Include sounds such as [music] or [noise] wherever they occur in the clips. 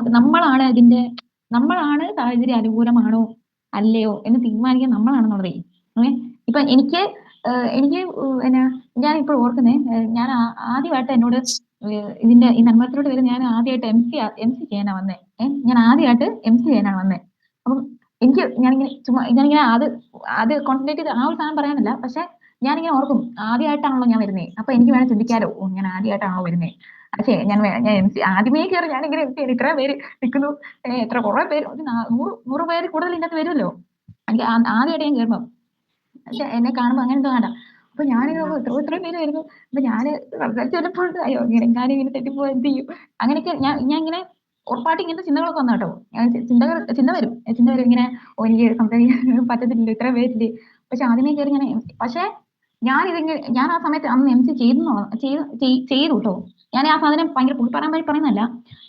നമുക്ക് നമ്മളാണ് അതിന്റെ നമ്മളാണ് സാഹചര്യം അനുകൂലമാണോ അല്ലയോ എന്ന് തീരുമാനിക്കാൻ നമ്മളാണെന്നുള്ളതേ. ഇപ്പൊ എനിക്ക് എനിക്ക് എന്നാ ഞാൻ ഇപ്പോൾ ഓർക്കുന്നേ ഞാൻ ആദ്യമായിട്ട് എന്നോട് ഇതിന്റെ ഈ നന്മത്തിലോട്ട് വരും ഞാൻ ആദ്യമായിട്ട് എം സി എം സി ചെയ്യാനാ വന്നേ. ഞാൻ ആദ്യമായിട്ട് എം സി ചെയ്യാനാണ് വന്നേ. അപ്പം എനിക്ക് ഞാനിങ്ങനെ ചുമ്മാ ഞാനിങ്ങനെ അത് അത് കോൺസെൻട്രേറ്റ് ചെയ്ത് ആ ഒരു സാധനം പറയാനല്ല പക്ഷെ ഞാനിങ്ങനെ ഓർക്കും ആദ്യമായിട്ടാണല്ലോ ഞാൻ വരുന്നത് അപ്പൊ എനിക്ക് വേണം ചിന്തിക്കാലോ ഞാൻ ആദ്യമായിട്ടാണല്ലോ വരുന്നേ. പക്ഷേ ഞാൻ ഞാൻ എം സി ആദ്യമേ കയറി ഞാനിങ്ങനെ എം സി ഇത്ര പേര് നിൽക്കുന്നു. എത്ര കുറെ പേര് ഒരു നൂറ് നൂറ് പേര് കൂടുതൽ ഇതിനകത്ത് വരുമല്ലോ? എനിക്ക് ആദ്യമായിട്ട് ഞാൻ കയറുമ്പോൾ പക്ഷെ എന്നെ കാണുമ്പോ അങ്ങനെ എന്തോ വേണ്ട. അപ്പൊ ഞാനിങ്ങനെ എത്ര ഇത്ര ഇത്രയും പേര് വരുന്നു. അപ്പൊ ഞാൻ സംസാരിച്ച് ചിലപ്പോൾ അയ്യോ ഇങ്ങനെ എങ്ങാനും ഇങ്ങനെ തെറ്റിപ്പോ എന്ത് ചെയ്യും? അങ്ങനെയൊക്കെ ഞാൻ ഞാൻ ഇങ്ങനെ ഉറപ്പായിട്ട് ഇങ്ങനത്തെ ചിന്തകളൊക്കെ വന്നു കേട്ടോ. ഞാൻ ചിന്തകൾ ചിന്ത വരും. ചിന്ത വരും ഇങ്ങനെ ഓ എനിക്ക് സംസാരിക്കാൻ [laughs] പറ്റത്തില്ല ഇത്ര പേരില്ലേ. പക്ഷെ ആദ്യമേ കയറി ഞാൻ പക്ഷെ ഞാൻ ഇതിങ്ങനെ ഞാൻ ആ സമയത്ത് അന്ന് എം സി ചെയ്തു ചെയ്തു കേട്ടോ. ഞാൻ ആ സാധനം ഭയങ്കര പുളിപ്പറാൻ വേണ്ടി പറയുന്നതല്ല.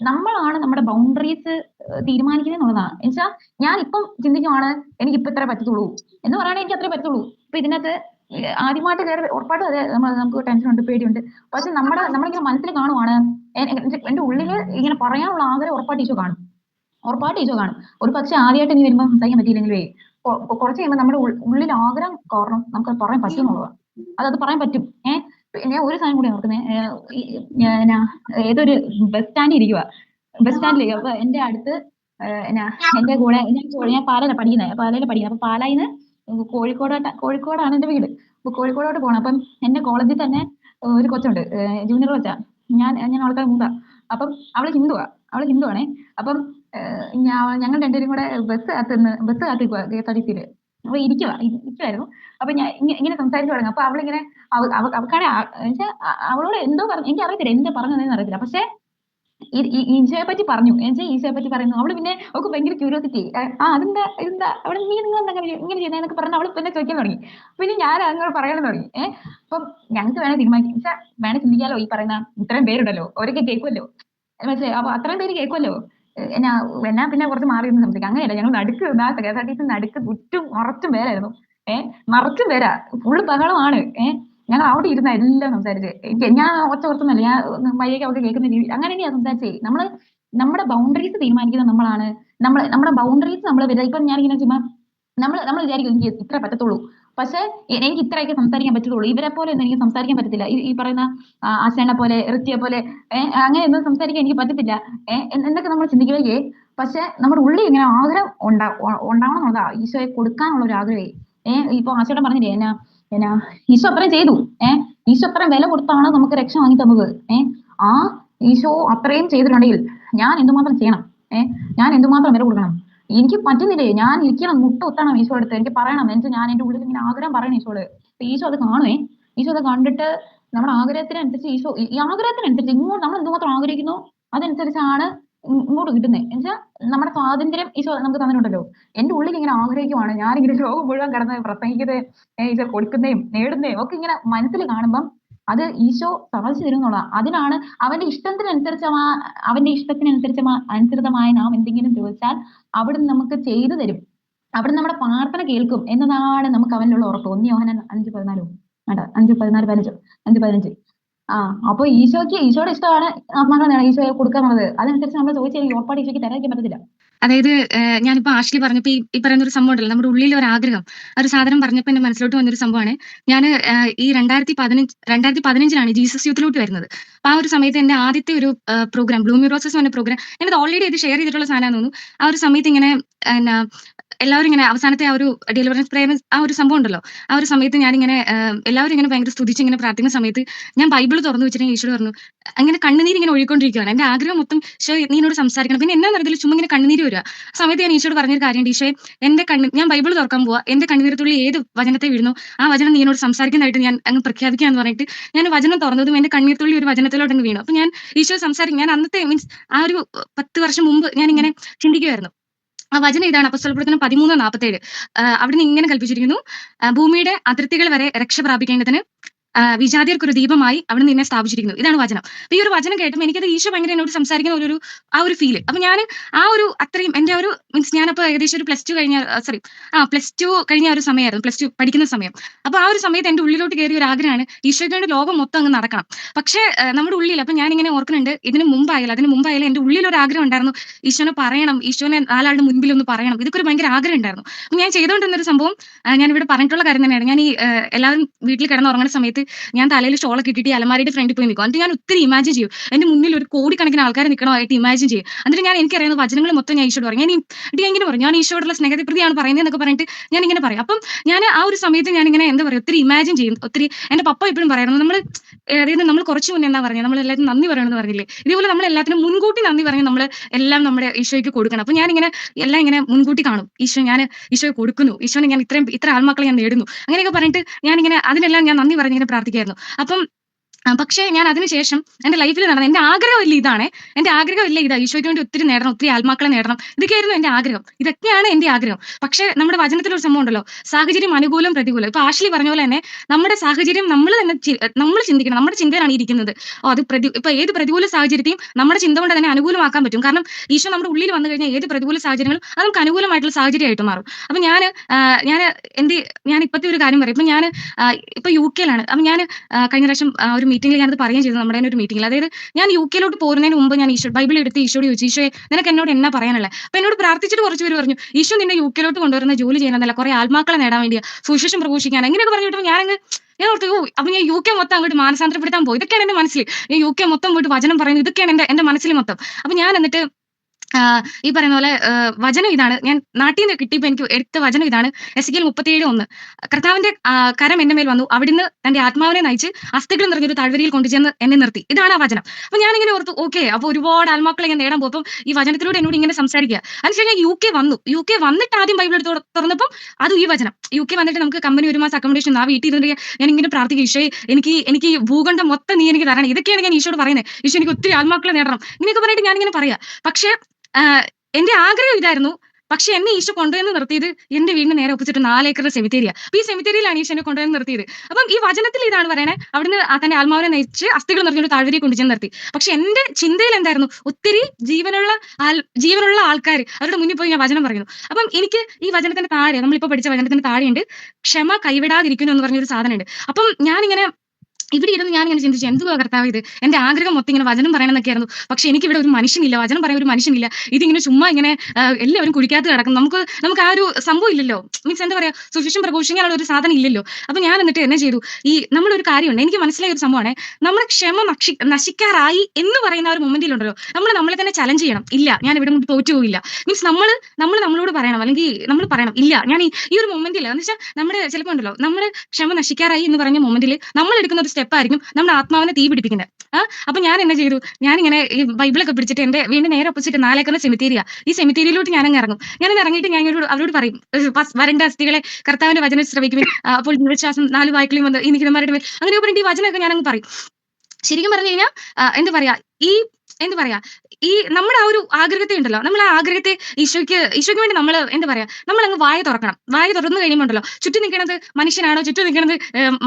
നമ്മളാണ് നമ്മുടെ ബൗണ്ടറീസ് തീരുമാനിക്കുന്നത് എന്നുള്ളതാണ്. എന്നുവെച്ചാൽ ഞാൻ ഇപ്പം ചിന്തിക്കുവാണ് എനിക്ക് ഇപ്പൊ ഇത്ര പറ്റത്തുള്ളൂ. എന്ന് പറയുകയാണെങ്കിൽ എനിക്ക് അത്രേ പറ്റത്തുള്ളൂ. ഇപ്പൊ ഇതിനകത്ത് ആദ്യമായിട്ട് കയറി ഉറപ്പായിട്ടും അതെ നമ്മൾ നമുക്ക് ടെൻഷൻ ഉണ്ട് പേടിയുണ്ട്. പക്ഷെ നമ്മുടെ നമ്മളിങ്ങനെ മനസ്സിൽ കാണുവാണ് എന്റെ ഉള്ളിൽ ഇങ്ങനെ പറയാനുള്ള ആഗ്രഹം ഉറപ്പായിട്ട് ഈശോ കാണും. ഉറപ്പായിട്ട് ഈശോ കാണും. ഒരു പക്ഷെ ആദ്യമായിട്ട് ഇനി വരുമ്പോൾ സംസാരിക്കാൻ പറ്റിയില്ലെങ്കിലേ കുറച്ച് കഴിയുമ്പോൾ നമ്മുടെ ഉള്ളിൽ ആഗ്രഹം കാരണം നമുക്ക് പറയാൻ പറ്റും എന്നുള്ളതാണ്. അതത് പറയാൻ പറ്റും. ഏഹ് ഞാൻ ഒരു സാധനം കൂടി ഓർക്കുന്നത് ഏതൊരു ബസ് സ്റ്റാൻഡിൽ ഇരിക്കുക ബസ് സ്റ്റാൻഡിൽ അപ്പൊ എന്റെ അടുത്ത് എന്നാ എന്റെ കൂടെ ഞാൻ ഞാൻ പാലയില പഠിക്കുന്നത്. പാലയില പഠിക്കുന്നത് അപ്പൊ പാലായിന്ന് കോഴിക്കോടോട്ട് കോഴിക്കോടാണ് എന്റെ വീട്. അപ്പൊ കോഴിക്കോടോട്ട് പോകണം അപ്പം എന്റെ കോളേജിൽ തന്നെ ഒരു കൊച്ചുണ്ട്. ജൂനിയർ കൊച്ചാ. ഞാൻ ഞാൻ ആൾക്കാർ മുമ്പാ. അപ്പം അവൾ ഹിന്ദുവാ. അവൾ ഹിന്ദുവാണേ. അപ്പം ഏഹ് ഞാ- ഞങ്ങൾ രണ്ടുപേരും കൂടെ ബസ് കാത്തുനിന്ന് ബസ് കാത്തിക്കുക കെ എസ് ആർ ടി സിയിൽ. അപ്പൊ ഇരിക്കുവാ ഇ- ഇരിക്കുവായിരുന്നു. അപ്പൊ ഞാൻ ഇങ്ങനെ സംസാരിച്ചു തുടങ്ങി. അപ്പൊ അവളിങ്ങനെ അവ- അവ- അവക്കാടെ ആ- എന്നുവെച്ചാ അ- അവളോട് എന്തോ പറഞ്ഞു എനിക്ക് അറിയത്തില്ല എന്താ പറഞ്ഞതെന്ന് അറിയത്തില്ല. പക്ഷെ ഈശോയെ പറ്റി പറഞ്ഞു. എന്നുവെച്ചാൽ ഈശോയെ പറ്റി പറയുന്നു. അവൾ പിന്നെ അവൾക്ക് ഭയങ്കര ക്യൂരിയോസിറ്റി ആ അതെന്താ എന്താ അവിടെ നീ നിങ്ങൾ എന്താ ഇങ്ങനെ ചെയ്യുന്നതെന്നൊക്കെ പറഞ്ഞ് അവൾ പിന്നെ ചോദിക്കാൻ തുടങ്ങി. പിന്നെ ഞാൻ അങ്ങനെ പറയാൻ തുടങ്ങി. ഏഹ് അപ്പം ഞങ്ങൾക്ക് വേണേ തീരുമാനിക്കാം. വെച്ചാൽ വേണേ ചിന്തിക്കാലോ ഈ പറയുന്ന ഇത്രയും പേരുണ്ടല്ലോ. അവരൊക്കെ കേൾക്കുമല്ലോ മനസ്സിലായി അപ്പൊ അത്രയും പേര് കേൾക്കുമല്ലോ എന്നാ എന്നാ പിന്നെ കുറച്ച് മാറി നിന്ന് സംസാരിക്കാം. അങ്ങനെയല്ല ഞങ്ങൾ നടുക്ക് K S R T C നടുക്ക് ചുറ്റും ഉറച്ചും പേരായിരുന്നു. ഏഹ് നിറച്ചും പേരാ. ഫുള്ള് ബഹളമാണ്. ഏഹ് ഞങ്ങൾ അവിടെ ഇരുന്ന എല്ലാം സംസാരിച്ച്. ഞാൻ ഒച്ച ഓർത്തുന്നല്ല ഞാൻ വഴിയൊക്കെ അവിടെ കേൾക്കുന്ന രീതി. അങ്ങനെ തന്നെയാ സംസാരിച്ചേ. നമ്മൾ നമ്മുടെ ബൗണ്ടറീസ് തീരുമാനിക്കുന്നത് നമ്മളാണ്. നമ്മൾ നമ്മുടെ ബൗണ്ടറീസ് നമ്മൾ വരിക ഇപ്പം ഞാനിങ്ങനെ ചുമ്മാ നമ്മൾ നമ്മൾ വിചാരിക്കും എനിക്ക് ഇത്ര പറ്റത്തുള്ളൂ. പക്ഷേ എനിക്ക് ഇത്രയൊക്കെ സംസാരിക്കാൻ പറ്റത്തുള്ളൂ. ഇവരെ പോലെ ഒന്നും എനിക്ക് സംസാരിക്കാൻ പറ്റത്തില്ല. ഈ പറയുന്ന ആശാനെ പോലെ ഋത്തിയെ പോലെ അങ്ങനെ ഒന്നും സംസാരിക്കാൻ എനിക്ക് പറ്റത്തില്ല. എന്നൊക്കെ നമ്മൾ ചിന്തിക്കുകയേ പക്ഷെ നമ്മുടെ ഉള്ളിൽ ഇങ്ങനെ ആഗ്രഹം ഉണ്ടാ ഉണ്ടാവണം എന്നുള്ളതാ ഈശോയെ കൊടുക്കാനുള്ള ഒരു ആഗ്രഹേ. ഏഹ് ഇപ്പൊ ആശയോടെ പറഞ്ഞില്ലേ എന്നാ എന്നാ ഈശോ അത്രയും ചെയ്തു. ഏഹ് ഈശോ അത്രയും വില കൊടുത്താണ് നമുക്ക് രക്ഷ വാങ്ങി തന്നത്. ഏഹ് ആ ഈശോ അത്രയും ചെയ്തിട്ടുണ്ടെങ്കിൽ ഞാൻ എന്തുമാത്രം ചെയ്യണം? ഏഹ് ഞാൻ എന്തുമാത്രം വില കൊടുക്കണം? എനിക്ക് പറ്റുന്നില്ലേ? ഞാൻ ഇരിക്കണം മുട്ട ഒത്തണം ഈശോ അടുത്ത്. എനിക്ക് പറയണം എന്നിട്ട് ഞാൻ എന്റെ ഉള്ളിൽ ഇങ്ങനെ ആഗ്രഹം പറയണം ഈശോട് ഈശോ അത് കാണുവേ. ഈശോ അത് കണ്ടിട്ട് നമ്മുടെ ആഗ്രഹത്തിനനുസരിച്ച് ഈശോ ഈ ആഗ്രഹത്തിനനുസരിച്ച് ഇങ്ങോട്ട് നമ്മൾ എന്തുമാത്രം ആഗ്രഹിക്കുന്നു അതനുസരിച്ചാണ് ഇങ്ങോട്ട് കിട്ടുന്നത്. എന്നുവെച്ചാൽ നമ്മുടെ സ്വാതന്ത്ര്യം ഈശോ നമുക്ക് തന്നിട്ടുണ്ടല്ലോ. എന്റെ ഉള്ളിൽ ഇങ്ങനെ ആഗ്രഹിക്കുവാണ്. ഞാനിങ്ങനെ ലോകം മുഴുവൻ കിടന്ന് പ്രസംഗിക്കുന്നത് ഈശോ കൊടുക്കുന്നതും നേടുന്നതും ഒക്കെ ഇങ്ങനെ മനസ്സിൽ കാണുമ്പം അത് ഈശോ സാധിച്ചു തരും എന്നുള്ളതാ അതിനാണ് അവന്റെ ഇഷ്ടത്തിനനുസരിച്ച് അവന്റെ ഇഷ്ടത്തിനനുസരിച്ച് അനുസൃതമായി നാം എന്തെങ്കിലും ചോദിച്ചാൽ അവിടുന്ന് നമുക്ക് ചെയ്തു തരും. അവിടുന്ന് നമ്മുടെ പ്രാർത്ഥന കേൾക്കും എന്നതാണ് നമുക്ക് അവനിലുള്ള ഉറപ്പ്. ഒന്ന് യോഹനൻ അഞ്ച് പതിനാലോ. വേണ്ട അഞ്ച് പതിനാല് പതിനഞ്ചോ? അഞ്ച് പതിനഞ്ച്. ആ അപ്പൊ ഈശോയ്ക്ക് ഈശോയുടെ ഇഷ്ടമാണ് ആത്മാക്കളെ ഈശോയെ കൊടുക്കാന്നുള്ളത് അതനുസരിച്ച് നമ്മൾ ചോദിച്ചാൽ ഉറപ്പാട് ഈശോയ്ക്ക് തരാതിരിക്കാൻ പറ്റത്തില്ല. അതായത് ഞാനിപ്പോ ആഷ്ലി പറഞ്ഞപ്പോ ഈ പറയുന്ന ഒരു സംഭവം ഉണ്ടല്ലോ നമ്മുടെ ഉള്ളിൽ ഒരു ആഗ്രഹം. ഒരു സാധനം പറഞ്ഞപ്പോൾ എന്റെ മനസ്സിലോട്ട് വന്നൊരു സംഭവമാണ്. ഞാൻ ഈ രണ്ടായിരത്തി പതിനഞ്ച് രണ്ടായിരത്തി പതിനഞ്ചിലാണ് ജീസസ് യൂത്തിലോട്ട് വരുന്നത്. അപ്പൊ ആ ഒരു സമയത്ത് എന്റെ ആദ്യത്തെ ഒരു പ്രോഗ്രാം ബ്ലൂമി റോസസ് എന്ന പ്രോഗ്രാം ഞാനത് ഓൾറെഡി ഇത് ഷെയർ ചെയ്തിട്ടുള്ള സാധനം തോന്നുന്നു. ആ ഒരു സമയത്ത് ഇങ്ങനെ എന്നാ എല്ലാവരും ഇങ്ങനെ അവസാനത്തെ ആ ഒരു ഡെലിവറൻസ് പ്രേയർ ആ ഒരു സംഭവം ഉണ്ടല്ലോ. ആ ഒരു സമയത്ത് ഞാൻ ഇങ്ങനെ എല്ലാവരും ഇങ്ങനെ ഭയങ്കര സ്തുതിച്ച് ഇങ്ങനെ പ്രാർത്ഥിക്കുന്ന സമയത്ത് ഞാൻ ബൈബിൾ തുറന്നു വെച്ചിട്ട് ഈശോ പറഞ്ഞു അങ്ങനെ കണ്ണുനീര് ഇങ്ങനെ ഒഴുകിക്കൊണ്ടിരിക്കുകയാണ് എന്റെ ആഗ്രഹം മൊത്തം ഈശോ നീ എന്നോട് സംസാരിക്കണം. പിന്നെ എന്നാ നിറത്തിൽ ചുമ്മാ ഇങ്ങനെ കണ്ണുനീര് വരിക. ആ സമയത്ത് ഞാൻ ഈശോട് പറഞ്ഞൊരു കാര്യം ഈശോയെ എന്റെ കണ്ണ് ഞാൻ ബൈബിൾ തുറക്കാൻ പോവാ. എന്റെ കണ്ണുനീരത്തുള്ളിൽ ഏത് വചനത്തെ വീഴുന്നു? ആ വചനം നീ എന്നോട് സംസാരിക്കുന്നതായിട്ട് ഞാൻ അങ്ങ് പ്രഖ്യാപിക്കാന്ന് പറഞ്ഞിട്ട് ഞാൻ വചനം തുറന്നതും എന്റെ കണ്ണീരത്തുള്ളി ഒരു വചനത്തിലോട്ട് അങ്ങ് വീണു. അപ്പൊ ഞാൻ ഈശോ സംസാരിക്കും. ഞാൻ അന്നത്തെ മീൻസ് ആ ഒരു പത്ത് വർഷം മുമ്പ് ഞാൻ ഇങ്ങനെ ചിന്തിക്കുമായിരുന്നു ആ വചനം ഇതാണ് അപ്പസ്വലപ്രവർത്തനം പതിമൂന്ന് നാൽപ്പത്തേഴ് അവിടുന്ന് ഇങ്ങനെ കൽപ്പിച്ചിരിക്കുന്നു. ഭൂമിയുടെ അതിർത്തികൾ വരെ രക്ഷ പ്രാപിക്കേണ്ടതിന് വിജാതിയർക്ക് ഒരു ദീപമായി അവിടെ നിന്നെ സ്ഥാപിച്ചിരിക്കുന്നു. ഇതാണ് വചനം. അപ്പൊ ഈ ഒരു വചനം കേട്ടപ്പോൾ എനിക്കത് ഈശോ ഭയങ്കര എന്നോട് സംസാരിക്കുന്ന ഒരു ആ ഒരു ഫീൽ അപ്പൊ ഞാൻ ആ ഒരു അത്രയും എന്റെ ഒരു മീൻസ് ഞാനപ്പോ ഏകദേശം ഒരു പ്ലസ് ടു കഴിഞ്ഞ സോറി ആ പ്ലസ് ടു കഴിഞ്ഞ ഒരു സമയമായിരുന്നു. പ്ലസ് ടു പഠിക്കുന്ന സമയം. അപ്പൊ ആ ഒരു സമയത്ത് എന്റെ ഉള്ളിലോട്ട് കയറിയ ഒരു ആഗ്രഹമാണ് ഈശോയ്ക്ക് വേണ്ടി ലോകം മൊത്തം അങ്ങ് നടക്കണം. പക്ഷേ നമ്മുടെ ഉള്ളിൽ അപ്പൊ ഞാൻ ഇങ്ങനെ ഓർക്കുന്നുണ്ട് ഇതിന് മുമ്പായാലും അതിന് മുമ്പായാലും എന്റെ ഉള്ളിൽ ഒരു ആഗ്രഹം ഉണ്ടായിരുന്നു ഈശോനെ പറയണം ഈശോനെ നാലാളുടെ മുൻപിൽ ഒന്ന് പറയണം. ഇതൊക്കെ ഒരു ഭയങ്കര ആഗ്രഹം ഉണ്ടായിരുന്നു. ഞാൻ ചെയ്തുകൊണ്ടിരുന്ന ഒരു സംഭവം ഞാൻ ഇവിടെ പറഞ്ഞിട്ടുള്ള കാര്യം തന്നെയാണ്. ഞാൻ ഈ എല്ലാവരും വീട്ടിൽ കിടന്ന് ഉറങ്ങുന്ന ഞാൻ തലയിൽ ഷോളൊക്കെ ഇട്ടിട്ട് അലമാരിയുടെ ഫ്രണ്ടിൽ പോയി നിൽക്കും. എന്നിട്ട് ഞാൻ ഒത്തിരി ഇമാജിൻ ചെയ്യും. എന്റെ മുന്നിൽ ഒരു കോടിക്കണക്കിന് ആൾക്കാർ നിൽക്കണമായിട്ട് ഇമാജിൻ ചെയ്യും. എന്നിട്ട് ഞാൻ എനിക്ക് എനിക്കറിയുന്ന വചനങ്ങൾ മൊത്തം ഞാൻ ഈശോട് പറയും. ഞാൻ ഞാൻ ഇങ്ങനെ പറയും. ഞാൻ ഈശോടുള്ള സ്നേഹത്തെ പ്രതിയാണ് പറയുന്നതെന്നൊക്കെ പറഞ്ഞിട്ട് ഞാൻ ഇങ്ങനെ പറയും. അപ്പം ഞാൻ ആ ഒരു സമയത്ത് ഞാൻ ഇങ്ങനെ എന്താ പറയുക ഒത്തിരി ഇമാജിൻ ചെയ്യും. ഒത്തിരി എന്റെ പപ്പ എപ്പോഴും പറയുന്നത് നമ്മൾ അതായത് നമ്മൾ കുറച്ച് മുന്നേ എന്താ പറഞ്ഞത് നമ്മൾ എല്ലാത്തിനും നന്ദി പറയണമെന്ന് പറഞ്ഞില്ലേ? ഇതേപോലെ നമ്മൾ എല്ലാത്തിനും മുൻകൂട്ടി നന്ദി പറഞ്ഞ് നമ്മൾ എല്ലാം നമ്മുടെ ഈശോയ്ക്ക് കൊടുക്കണം. അപ്പൊ ഞാനിങ്ങനെ എല്ലാം ഇങ്ങനെ മുൻകൂട്ടി കാണും. ഈശോ ഞാൻ ഈശോയെ കൊടുക്കുന്നു. ഈശോനെ ഞാൻ ഇത്രയും ഇത്ര ആത്മാക്കളെ ഞാൻ നേടുന്നു. അങ്ങനെയൊക്കെ പറഞ്ഞിട്ട് ഞാനിങ്ങനെ അതിനെല്ലാം ഞാൻ നന്ദി പറഞ്ഞിങ്ങനെ പ്രാർത്ഥിക്കായിരുന്നു. അപ്പം പക്ഷേ ഞാൻ അതിനുശേഷം എന്റെ ലൈഫിൽ നടന്ന എന്റെ ആഗ്രഹമില്ല ഇതാണ്. എന്റെ ആഗ്രഹമില്ല ഇതാ. ഈശോയ്ക്ക് വേണ്ടി ഒത്തിരി നേടണം ഒത്തിരി ആത്മാക്കളെ നേടണം. ഇതൊക്കെയായിരുന്നു എന്റെ ആഗ്രഹം. ഇതൊക്കെയാണ് എന്റെ ആഗ്രഹം. പക്ഷേ നമ്മുടെ വചനത്തിൽ ഒരു സംഭവം ഉണ്ടല്ലോ. സാഹചര്യം അനുകൂലം പ്രതികൂലം ഇപ്പൊ ആഷ്ലി പറഞ്ഞ പോലെ തന്നെ നമ്മുടെ സാഹചര്യം നമ്മൾ തന്നെ നമ്മൾ ചിന്തിക്കണം. നമ്മുടെ ചിന്തയിലാണ് ഇരിക്കുന്നത്. അത് പ്രതി ഇപ്പൊ ഏത് പ്രതികൂല സാഹചര്യത്തെയും നമ്മുടെ ചിന്ത കൊണ്ട് തന്നെ അനുകൂലമാക്കാൻ പറ്റും. കാരണം ഈശോ നമ്മുടെ ഉള്ളിൽ വന്നു കഴിഞ്ഞാൽ ഏത് പ്രതികൂല സാഹചര്യങ്ങളും അത് നമുക്ക് അനുകൂലമായിട്ടുള്ള സാഹചര്യമായിട്ട് മാറും. അപ്പൊ ഞാൻ ഞാൻ എന്റെ ഞാൻ ഇപ്പത്തെ ഒരു കാര്യം പറയും. ഇപ്പൊ ഞാൻ ഇപ്പൊ യു കെയിലാണ് അപ്പൊ ഞാൻ കഴിഞ്ഞ പ്രാവശ്യം ഒരു മീറ്റിംഗിൽ ഞാനത് പറയുകയും ചെയ്തു നമ്മുടെ ഒരു മീറ്റിംഗിൽ അതായത് ഞാൻ യു കെയിലോട്ട് പോകുന്നതിന് മുമ്പ് ഞാൻ ഈശോ ബൈബിൾ എടുത്ത് ഈശോട് ചോദിച്ചു ഈശോയെ നിനക്ക് എന്നോട് എന്നാ പറയാനുള്ളത് അപ്പൊ എന്നോട് പ്രാർത്ഥിച്ചിട്ട് കുറച്ച് പേര് പറഞ്ഞു ഈശോ നിന്നെ യു കെയിലോട്ട് കൊണ്ടുവരുന്ന ജോലി ചെയ്യണമെന്നല്ല കുറെ ആത്മാക്കളെ നേടാൻ വേണ്ടിയാ സുശേഷം പ്രഘോഷിക്കാൻ. അങ്ങനെയൊക്കെ പറഞ്ഞിട്ട് ഞാനങ്ങ് ഞാൻ ഓർത്തു അപ്പൊ ഞാൻ യു കെ മൊത്തം അങ്ങോട്ട് മാനസാന്തരപ്പെടുത്താൻ പോയി. ഇതൊക്കെയാണ് എന്റെ മനസ്സിൽ ഞാൻ യു കെ മൊത്തം പോയിട്ട് വചനം പറയുന്നത് ഇതൊക്കെയാണ് എന്റെ എന്റെ മനസ്സിൽ മൊത്തം. അപ്പൊ ഞാൻ എന്നിട്ട് ഈ പറയുന്ന പോലെ വചനം ഇതാണ്. ഞാൻ നാട്ടിൽ നിന്ന് കിട്ടിയപ്പോൾ എനിക്ക് എടുത്ത വചനം ഇതാണ്. എസ് കെൽ മുപ്പത്തിയേഴ് ഒന്ന്. കർത്താവിന്റെ കരം എന്റെ മേൽ വന്നു. അവിടുന്ന് തന്റെ ആത്മാവിനെ നയിച്ച് അസ്ഥികൾ നിറഞ്ഞൊരു താഴ്വരയിൽ കൊണ്ടുചെന്ന് എന്നെ നിർത്തി. ഇതാണ് ആ വചനം. അപ്പൊ ഇങ്ങനെ ഓർത്തു ഓക്കെ അപ്പൊ ഒരുപാട് ആത്മാക്കളെ ഞാൻ നേടാൻ പോകും ഈ വചനത്തിലൂടെ എന്നോട് ഇങ്ങനെ സംസാരിക്കുക അതിനുശേഷം ഞാൻ യു കെ വന്നു. യു കെ വന്നിട്ട് ആദ്യം ബൈബിൾ എടുത്ത് തുറ- തുറന്നപ്പം അതും ഈ വചനം. യു കെ വന്നിട്ട് നമുക്ക് കമ്പനി ഒരു മാസം അക്കോമഡേഷൻ ആ വീട്ടിൽ ഇരുന്നിട്ട് ഞാൻ ഇങ്ങനെ പ്രാർത്ഥിക്കും ഈശോ എനിക്ക് എനിക്ക് ഭൂഖണ്ഡം മൊത്തം നീ എനിക്ക് തരണം. ഇതൊക്കെയാണ് ഞാൻ ഈശോട് പറയുന്നത് ഈശോ എനിക്ക് ഒത്തിരി ആത്മാക്കളെ നേടണം. ഇങ്ങനെയൊക്കെ പറഞ്ഞിട്ട് ഞാനിങ്ങനെ പറയാം. പക്ഷെ എന്റെ ആഗ്രഹം ഇതായിരുന്നു. പക്ഷെ എന്നെ ഈശോ കൊണ്ടുവന്ന് നിർത്തിയത് എന്റെ വീടിന് നേരെ ഒപ്പിച്ചിട്ട് നാലേക്കറുടെ സെമിത്തേരിയ അപ്പൊ ഈ സെമിത്തേരിയിലാണ് ഈശോ എന്നെ കൊണ്ടുവന്ന് നിർത്തിയത്. അപ്പം ഈ വചനത്തിൽ ഇതാണ് പറയണേ അവിടുന്ന് തന്റെ ആത്മാവിനെ നയിച്ച് അസ്ഥികൾ നിറഞ്ഞൊരു താഴ്വരി കൊണ്ടുചെന്ന് നിർത്തി. പക്ഷെ എന്റെ ചിന്തയിൽ എന്തായിരുന്നു? ഒത്തിരി ജീവനുള്ള ജീവനുള്ള ആൾക്കാർ അവരുടെ മുന്നിൽ പോയി ഞാൻ വചനം പറയുന്നു. അപ്പം എനിക്ക് ഈ വചനത്തിന്റെ താഴെ നമ്മളിപ്പോ പഠിച്ച വചനത്തിന്റെ താഴെയുണ്ട് ക്ഷമ കൈവിടാതിരിക്കുന്നു എന്ന് പറഞ്ഞൊരു സാധനമുണ്ട്. അപ്പം ഞാനിങ്ങനെ ഇവിടെ ഇരുന്ന് ഞാൻ ഇങ്ങനെ ചിന്തിച്ചു എന്തുവാ കർത്താവ് ഇത്? എന്റെ ആഗ്രഹം മൊത്തം ഇങ്ങനെ വചനം പറയണമെന്നൊക്കെയായിരുന്നു പക്ഷെ എനിക്ക് ഇവിടെ ഒരു മനുഷ്യനില്ല വചനം പറയാൻ ഒരു മനുഷ്യനില്ല. ഇതിങ്ങനെ ചുമ്മാ ഇങ്ങനെ എല്ലാവരും കുഴിക്കാത്ത കിടക്കും നമുക്ക് നമുക്ക് ആ ഒരു സംഭവം ഇല്ലല്ലോ. മീൻസ് എന്താ പറയാ സുഫിഷൻ പ്രഘോഷിക്കാനുള്ള ഒരു സാധനം ഇല്ലല്ലോ. അപ്പൊ ഞാൻ എന്നിട്ട് എന്നെ ചെയ്തു. ഈ നമ്മളൊരു കാര്യമുണ്ട് എനിക്ക് മനസ്സിലായ ഒരു സംഭവമാണ്. നമ്മുടെ ക്ഷമ നക്ഷി നശിക്കാറായി എന്ന് പറയുന്ന ഒരു മൊമെന്റിലുണ്ടല്ലോ. നമ്മൾ നമ്മളെ തന്നെ ചലഞ്ച് ചെയ്യണം. ഇല്ല ഞാൻ ഇവിടെ കൊണ്ട് തോറ്റു പോയില്ല മീൻസ് നമ്മൾ നമ്മൾ നമ്മളോട് പറയണം. അല്ലെങ്കിൽ നമ്മൾ പറയണം. ഇല്ല ഞാൻ ഈ ഒരു മൊമെന്റിൽ എന്ന് വെച്ചാൽ നമ്മുടെ ചിലപ്പോൾ ഉണ്ടല്ലോ നമ്മുടെ ക്ഷമ നശിക്കാറായി എന്ന് പറഞ്ഞ മൊമെന്റിൽ നമ്മൾ എടുക്കുന്ന ഒരു സ്റ്റെപ്പ് ആയിരിക്കും നമ്മുടെ ആത്മാവിനെ തീ പിടിപ്പിക്കുന്നത്. ആ അപ്പൊ ഞാൻ എന്നെ ചെയ്തു. ഞാനിങ്ങനെ ഈ ബൈബിളൊക്കെ പിടിച്ചിട്ട് എന്റെ വീണ്ടും നേരെ ഒപ്പിച്ചിട്ട് നാലേക്കറിന് സെമിത്തേരിയ ഈ സെമിത്തേരിയിലോട്ട് ഞാൻ അങ്ങ് ഇറങ്ങും. ഞാൻ ഇറങ്ങിയിട്ട് ഞാൻ അവരോട് അവരോട് പറയും "ഏഹ് പസ്- വരണ്ട അസ്ഥികളെ കർത്താവിന്റെ വചനം ശ്രമിക്കും അപ്പോൾ ജീവശ്വാസം നാല് വായ്ക്കളിയും വന്ന് ഈ നിഖിതന്മാരുടെ അങ്ങനെ പറഞ്ഞിട്ട് ഈ വചനമൊക്കെ ഞാൻ അങ്ങ് പറയും. ശരിക്കും പറഞ്ഞു കഴിഞ്ഞാൽ എന്താ പറയാ ഈ എന്താ പറയാ? ഈ നമ്മുടെ ആ ഒരു ആഗ്രഹത്തെ ഉണ്ടല്ലോ. നമ്മൾ ആ ആഗ്രഹത്തെ ഈശോയ്ക്ക് ഈശോയ്ക്ക് വേണ്ടി നമ്മൾ എന്താ പറയാ? നമ്മൾ അങ്ങ് വായ തുറക്കണം. വായ തുറന്നു കഴിയുമ്പോൾ ഉണ്ടല്ലോ ചുറ്റും നിൽക്കുന്നത് മനുഷ്യനാണോ? ചുറ്റും നിൽക്കുന്നത്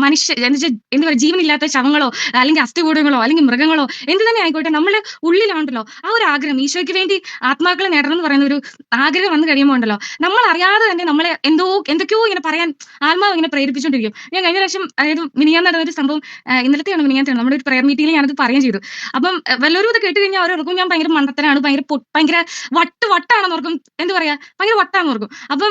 മനുഷ്യ എന്താ പറയുക ജീവനില്ലാത്ത ശവങ്ങളോ അല്ലെങ്കിൽ അസ്ഥികൂടങ്ങളോ അല്ലെങ്കിൽ മൃഗങ്ങളോ എന്ത് തന്നെ ആയിക്കോട്ടെ നമ്മുടെ ഉള്ളിലുണ്ടല്ലോ. ആ ഒരു ആഗ്രഹം ഈശോയ്ക്ക് വേണ്ടി ആത്മാക്കളെ നേടണം എന്ന് പറയുന്ന ഒരു ആഗ്രഹം വന്നു കഴിയുമ്പോൾ ഉണ്ടല്ലോ നമ്മൾ അറിയാതെ തന്നെ നമ്മളെ എന്തോ എന്തൊക്കെയോ ഇങ്ങനെ പറയാൻ ആത്മാവ് ഇങ്ങനെ പ്രേരിപ്പിച്ചുകൊണ്ടിരിക്കും ഞാൻ കഴിഞ്ഞ പ്രാവശ്യം അതായത് മിനിയാൻ നടന്ന ഒരു സംഭവം ഇന്നലത്തെയാണ് മിനിയാൻ നമ്മുടെ ഒരു പ്രയർ മീറ്റിംഗിൽ ഞാനത് പറയുകയും ചെയ്തു. അപ്പം വല്ലവരും ഇത് കേട്ട് കഴിഞ്ഞാൽ അവരോർക്കും ഞാൻ ഭയങ്കര മണ്ടത്തനാണ് ഭയങ്കര ഭയങ്കര വട്ട് വട്ടാണെന്ന് ഓർക്കും. എന്താ പറയാ? ഭയങ്കര വട്ടാന്ന് ഓർക്കും. അപ്പം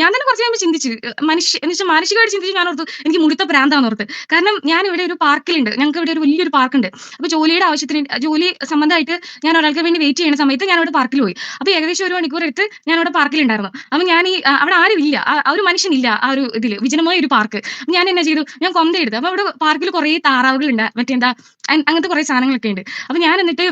ഞാൻ തന്നെ കുറച്ച് കഴിയുമ്പോൾ ചിന്തിച്ചു മനുഷ്യ എന്ന് വെച്ചാൽ മാനസികമായിട്ട് ചിന്തിച്ച് ഞാൻ ഓർത്തു എനിക്ക് മുടുത്ത പ്രാന്താന്ന് ഓർത്ത്. കാരണം ഞാൻ ഇവിടെ ഒരു പാർക്കിലുണ്ട് ഞങ്ങൾക്ക് ഇവിടെ ഒരു വലിയൊരു പാർക്കുണ്ട്. അപ്പൊ ജോലിയുടെ ആവശ്യത്തിന് ജോലി സംബന്ധമായിട്ട് ഞാൻ ഒരാൾക്ക് വേണ്ടി വെയിറ്റ് ചെയ്യുന്ന സമയത്ത് ഞാൻ അവിടെ പാർക്കിൽ പോയി. അപ്പൊ ഏകദേശം ഒരു മണിക്കൂർ എടുത്ത് ഞാൻ അവിടെ പാർക്കിലുണ്ടായിരുന്നു. അപ്പൊ ഞാൻ ഈ അവിടെ ആരും ഇല്ല. ആ ഒരു മനുഷ്യനില്ല ആ ഒരു ഇതിൽ വിജനമായ ഒരു പാർക്ക്. ഞാൻ എന്നാ ചെയ്തു? ഞാൻ കൊന്ത എടുത്തു അപ്പൊ അവിടെ പാർക്കിൽ കുറെ താറാവുകൾ ഉണ്ട് മറ്റേ എന്താ അങ്ങനത്തെ കുറെ സാധനങ്ങളൊക്കെ ഉണ്ട്. അപ്പൊ ഞാൻ എന്നിട്ട്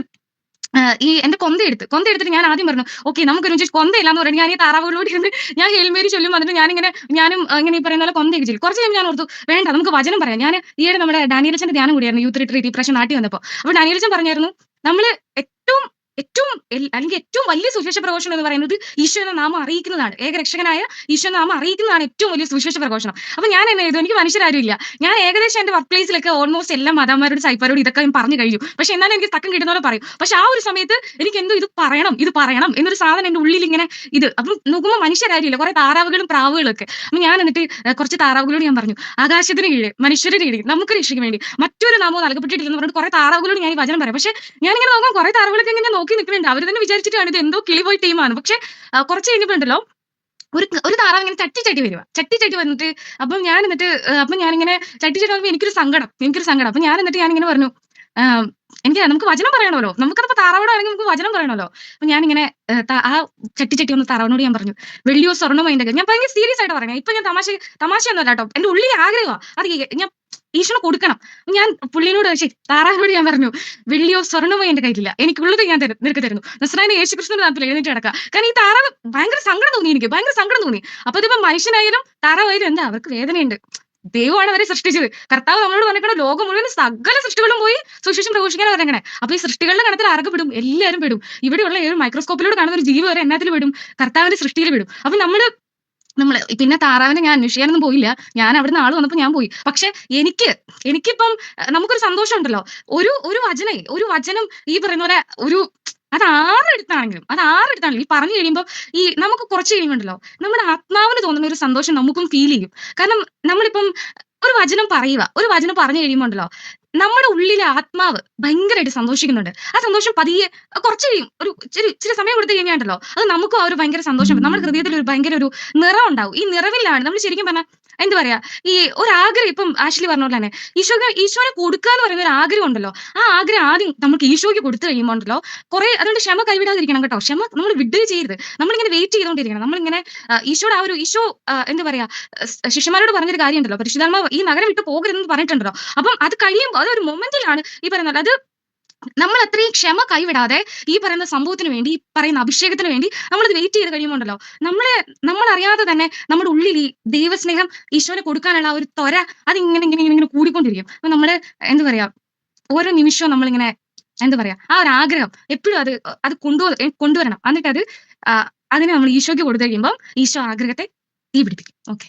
ഈ എന്റെ കൊന്ത എടുത്ത് കൊന്ത എടുത്തിട്ട് ഞാൻ ആദ്യം പറഞ്ഞു ഓക്കെ നമുക്ക് ഒരു കൊന്ത ഇല്ലാന്ന് പറഞ്ഞു ഞാൻ ഈ താറാവുകളോട് ഇരുന്ന് ഞാൻ ഹെൽമേരി ചൊല്ലും എന്നിട്ട് ഞാനിങ്ങനെ ഞാനും ഇങ്ങനെ ഈ പറയുന്ന പോലെ കൊന്തയൊക്കെ ചെയ്യും. കുറച്ച് കഴിയുമ്പോൾ ഞാൻ ഓർത്തു വേണ്ട നമുക്ക് വചനം പറയാം. ഞാൻ ഈയിടെ നമ്മുടെ ഡാനിയലച്ചന്റെ ധ്യാനം കൂടിയായിരുന്നു യൂത്ത് റിട്രീറ്റ് ഈ പ്രാവശ്യം നാട്ടിൽ വന്നപ്പോൾ അപ്പൊ ഡാനിയലച്ചൻ പറഞ്ഞായിരുന്നു നമ്മൾ ഏറ്റവും ഏറ്റവും അല്ലെങ്കിൽ ഏറ്റവും വലിയ സുവിശേഷ പ്രഘോഷണം എന്ന് പറയുന്നത് ഈശോ എന്ന നാമം അറിയിക്കുന്നതാണ്. ഏകരക്ഷകനായ ഈശോ നാമം അറിയിക്കുന്നതാണ് ഏറ്റവും വലിയ സുവിശേഷ പ്രഘോഷണം. അപ്പൊ ഞാൻ എന്നെ എഴുതും? എനിക്ക് മനുഷ്യരാരും ഇല്ല ഞാൻ ഏകദേശം എന്റെ വർക്ക് പ്ലേസിലൊക്കെ ഓൾമോസ്റ്റ് എല്ലാ മതന്മാരോട് സൈപ്പാരോടും ഇതൊക്കെ ഞാൻ പറഞ്ഞു കഴിഞ്ഞു. പക്ഷെ എന്നാലും എനിക്ക് തക്കം കിട്ടുന്ന പോലെ പറയും. പക്ഷെ ആ ഒരു സമയത്ത് എനിക്ക് എന്തോ ഇത് പറയണം ഇത് പറയണം എന്നൊരു സാധനം എന്റെ ഉള്ളിൽ ഇങ്ങനെ ഇത്. അപ്പം നോക്കുമ്പോൾ മനുഷ്യരാരില്ല കുറെ താറാവുകളും പ്രാവുകളും ഒക്കെ. അപ്പൊ ഞാൻ എന്നിട്ട് കുറച്ച് താറാവുകളോട് ഞാൻ പറഞ്ഞു. ആകാശത്തിന് കീഴെ മനുഷ്യരുടെ കീഴിൽ നമുക്ക് രക്ഷയ്ക്ക് വേണ്ടി. മറ്റൊരു നാമവും നൽകപ്പെട്ടിട്ടില്ലെന്ന് പറഞ്ഞിട്ട് കുറെ താറാവുകളോട് ഞാൻ ഈ വചനം പറയാം. പക്ഷെ ഞാൻ ഇങ്ങനെ നോക്കാം കുറെ താറാവുകളൊക്കെ ഇങ്ങനെ നോക്കി നിൽക്കുന്നുണ്ട്. അവർ തന്നെ വിചാരിച്ചിട്ടാണ് ഇത് എന്തോ കിളിപോയി ടീമാണ് പക്ഷെ കുറച്ച് കഴിഞ്ഞപ്പോണ്ടല്ലോ ഒരു ഒരു താറാവ് ഇങ്ങനെ ചട്ടി ചട്ടി വരുവാ ചട്ടി ചട്ടി വന്നിട്ട് അപ്പം ഞാൻ എന്നിട്ട് അപ്പം ഞാനിങ്ങനെ ചട്ടി ചട്ടി വന്നപ്പോൾ എനിക്കൊരു സങ്കടം. എനിക്കൊരു സങ്കടം. അപ്പൊ ഞാൻ എന്നിട്ട് ഞാനിങ്ങനെ പറഞ്ഞു എനിക്ക് നമുക്ക് വചനം പറയണമല്ലോ. നമുക്കതിപ്പോ താറാവോടാണെങ്കിൽ നമുക്ക് വചനം പറയണമല്ലോ. അപ്പൊ ഞാനിങ്ങനെ ആ ചട്ടി ചട്ടി ഒന്ന് താറാവിനോട് ഞാൻ പറഞ്ഞു വെള്ളിയോ സ്വർണമോ? അതിന്റെ ഞാൻ ഭയങ്കര സീരിയസ് ആയിട്ട് പറയാം ഇപ്പൊ ഞാൻ തമാശ തമാശയൊന്നുമല്ല കേട്ടോ. എന്റെ ഉള്ളിൽ ആഗ്രഹമാണ് അത് ഞാൻ ഈശ്വരനെ കൊടുക്കണം. ഞാൻ പുള്ളിനോട് ശരി താറാവിനോട് ഞാൻ പറഞ്ഞു വെള്ളിയോ സ്വർണമോ എന്റെ കയ്യിലില്ല. എനിക്കുള്ളത് ഞാൻ തരും നിനക്ക് തരുന്നു. നസ്രാനെ യേശു കൃഷ്ണന്റെ നാമത്തിൽ എഴുന്നേറ്റ് കിടക്കുക കാരണം ഈ താറാവ് ഭയങ്കര സങ്കടം തോന്നി എനിക്ക് ഭയങ്കര സങ്കടം തോന്നി. അപ്പൊ ഇതിപ്പോ മനുഷ്യനായാലും താറാവായാലും എന്താ അവർക്ക് വേദനയുണ്ട്. ദൈവമാണ് അവരെ സൃഷ്ടിച്ചത്. കർത്താവ് നമ്മളോട് പറഞ്ഞിട്ട് ലോകം മുഴുവൻ സകല സൃഷ്ടികളും പോയി സുശേഷം പ്രഘോഷിക്കാൻ പറഞ്ഞേ അപ്പൊ ഈ സൃഷ്ടികളുടെ കണത്തിൽ ആർക്ക് പെടും? എല്ലാവരും പെടും. ഇവിടെയുള്ള ഏത് മൈക്രോസ്കോപ്പിലൂടെ കാണുന്ന ഒരു ജീവി വരെ എന്നാത്തിൽ പെടും? കർത്താവിന്റെ സൃഷ്ടിയിൽ പെടും. അപ്പൊ നമ്മൾ നമ്മൾ പിന്നെ താറാവിനെ ഞാൻ അന്വേഷിക്കാനൊന്നും പോയില്ല. ഞാൻ അവിടുന്ന് ആൾ വന്നപ്പോൾ ഞാൻ പോയി. പക്ഷെ എനിക്ക് എനിക്കിപ്പം നമുക്കൊരു സന്തോഷം ഉണ്ടല്ലോ ഒരു ഒരു വചനേ ഒരു വചനം ഈ പറയുന്ന പോലെ ഒരു അത് ആരെടുത്താണെങ്കിലും അത് ആരെടുത്താണെങ്കിലും ഈ പറഞ്ഞു കഴിയുമ്പോൾ ഈ നമുക്ക് കുറച്ച് കഴിയുമ്പോണ്ടല്ലോ നമ്മുടെ ആത്മാവിന് തോന്നുന്ന ഒരു സന്തോഷം നമുക്കും ഫീൽ ചെയ്യും. കാരണം നമ്മളിപ്പം ഒരു വചനം പറയുക. ഒരു വചനം പറഞ്ഞു കഴിയുമ്പോൾ ഉണ്ടല്ലോ നമ്മുടെ ഉള്ളിലെ ആത്മാവ് ഭയങ്കരമായിട്ട് സന്തോഷിക്കുന്നുണ്ട്. ആ സന്തോഷം പതിയെ കുറച്ച് കഴിയും. ഒരു ഇച്ചിരി ഇച്ചിരി സമയം കൊടുത്തു കഴിഞ്ഞാണ്ടല്ലോ അത് നമുക്കും ആ ഒരു ഭയങ്കര സന്തോഷം. നമ്മുടെ ഹൃദയത്തിൽ ഒരു ഭയങ്കര ഒരു നിറം ഉണ്ടാവും. ഈ നിറവിലാണ്. നമ്മൾ ശരിക്കും പറഞ്ഞാൽ എന്ത് പറയാ? ഈ ഒരു ആഗ്രഹം ഇപ്പം ആഷ്ലി പറഞ്ഞ പോലെ തന്നെ ഈശോക്ക് ഈശോനെ കൊടുക്കുക എന്ന് പറയുന്ന ഒരു ആഗ്രഹം ഉണ്ടല്ലോ. ആ ആഗ്രഹം ആദ്യം നമുക്ക് ഈശോയ്ക്ക് കൊടുത്തു കഴിയുമ്പോൾ ഉണ്ടല്ലോ കുറെ അതുകൊണ്ട് ക്ഷമ കൈവിടാതിരിക്കണം കേട്ടോ. ക്ഷമ നമ്മൾ വിടുകയും ചെയ്യരുത്. നമ്മളിങ്ങനെ വെയിറ്റ് ചെയ്തുകൊണ്ടിരിക്കണം. നമ്മളിങ്ങനെ ഈശോയുടെ ആ ഒരു ഈശോ എന്താ പറയാ ശിഷ്യന്മാരോട് പറഞ്ഞൊരു കാര്യം ഉണ്ടല്ലോ. പരിശുദ്ധാത്മാവ് ഈ നഗരം വിട്ട് പോകരുതെന്ന് പറഞ്ഞിട്ടുണ്ടല്ലോ. അപ്പം അത് കഴിയുമ്പോൾ അതൊരു മൊമെന്റിലാണ് ഈ പറയുന്നത്. അത് നമ്മൾ അത്രയും ക്ഷമ കൈവിടാതെ ഈ പറയുന്ന സംഭവത്തിന് വേണ്ടി ഈ പറയുന്ന അഭിഷേകത്തിന് വേണ്ടി നമ്മളിത് വെയിറ്റ് ചെയ്ത് കഴിയുമ്പോണ്ടല്ലോ നമ്മളെ നമ്മൾ അറിയാതെ തന്നെ നമ്മുടെ ഉള്ളിൽ ഈ ദൈവസ്നേഹം ഈശോനെ കൊടുക്കാനുള്ള ഒരു ത്വര അത് ഇങ്ങനെ ഇങ്ങനെ ഇങ്ങനെ കൂടിക്കൊണ്ടിരിക്കും. അപ്പൊ നമ്മൾ എന്താ പറയാ ഓരോ നിമിഷവും നമ്മളിങ്ങനെ എന്താ പറയാ ആ ഒരു ആഗ്രഹം എപ്പോഴും അത് അത് കൊണ്ടു കൊണ്ടുവരണം. എന്നിട്ട് അത് അതിനെ നമ്മൾ ഈശോയ്ക്ക് കൊടുത്തു കഴിയുമ്പോൾ ഈശോ ആഗ്രഹത്തെ തീ പിടിപ്പിക്കും ഓക്കെ